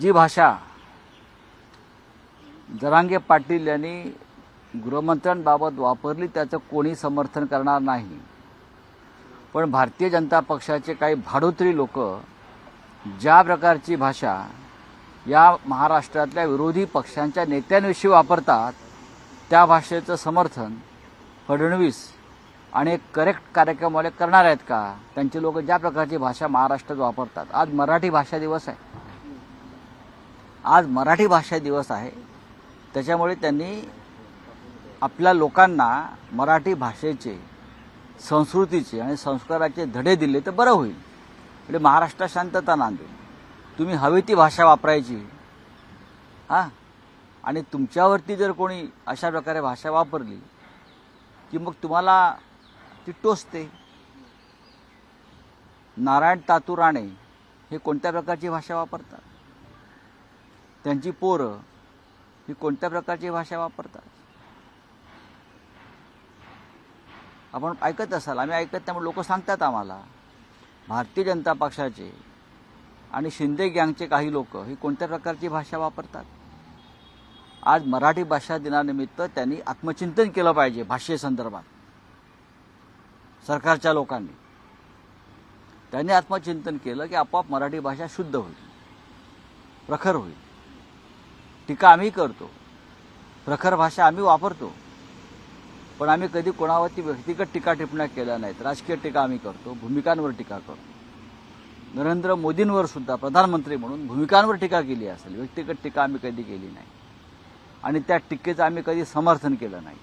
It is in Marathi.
जी भाषा जरांगे पाटील यांनी गृहमंत्र्यांबाबत वापरली त्याचं कोणी समर्थन करणार नाही. पण भारतीय जनता पक्षाचे काही भाडोत्री लोक ज्या प्रकारची भाषा या महाराष्ट्रातल्या विरोधी पक्षांच्या नेत्यांविषयी वापरतात त्या भाषेचं समर्थन फडणवीस आणि एक करेक्ट कार्यक्रमवाले करणार आहेत का? त्यांचे लोक ज्या प्रकारची भाषा महाराष्ट्रात वापरतात. आज मराठी भाषा दिवस आहे. आज मराठी भाषा दिवस आहे. त्याच्यामुळे त्यांनी आपल्या लोकांना मराठी भाषेचे संस्कृतीचे आणि संस्काराचे धडे दिले तर बरं होईल. म्हणजे महाराष्ट्रात शांतता नांदेल तुम्ही हवी ती भाषा वापरायची. हां? आणि तुमच्यावरती जर कोणी अशा प्रकारे भाषा वापरली की मग तुम्हाला ती टोचते. नारायण तातुराणे हे कोणत्या प्रकारची भाषा वापरतात? त्यांची पोरं ही कोणत्या प्रकारची भाषा वापरतात? आपण ऐकत असाल आम्ही ऐकत त्यामुळे लोक सांगतात आम्हाला. भारतीय जनता पक्षाचे आणि शिंदे गँगचे काही लोक ही कोणत्या प्रकारची भाषा वापरतात? आज मराठी भाषा दिनानिमित्त त्यांनी आत्मचिंतन केलं पाहिजे भाषेसंदर्भात सरकारच्या लोकांनी. त्यांनी आत्मचिंतन केलं की आपोआप मराठी भाषा शुद्ध होईल. प्रखर होईल. टीका आम्ही करतो. प्रखर भाषा आम्ही वापरतो. पण आम्ही कधी कोणावरती व्यक्तिगत टीका टिप्पण्या केल्या नाहीत. राजकीय टीका आम्ही करतो भूमिकांवर टीका करतो. नरेंद्र मोदींवर सुद्धा प्रधानमंत्री म्हणून भूमिकांवर टीका केली असेल. व्यक्तिगत टीका आम्ही कधी केली नाही. आणि त्या टीकेचं आम्ही कधी समर्थन केलं नाही.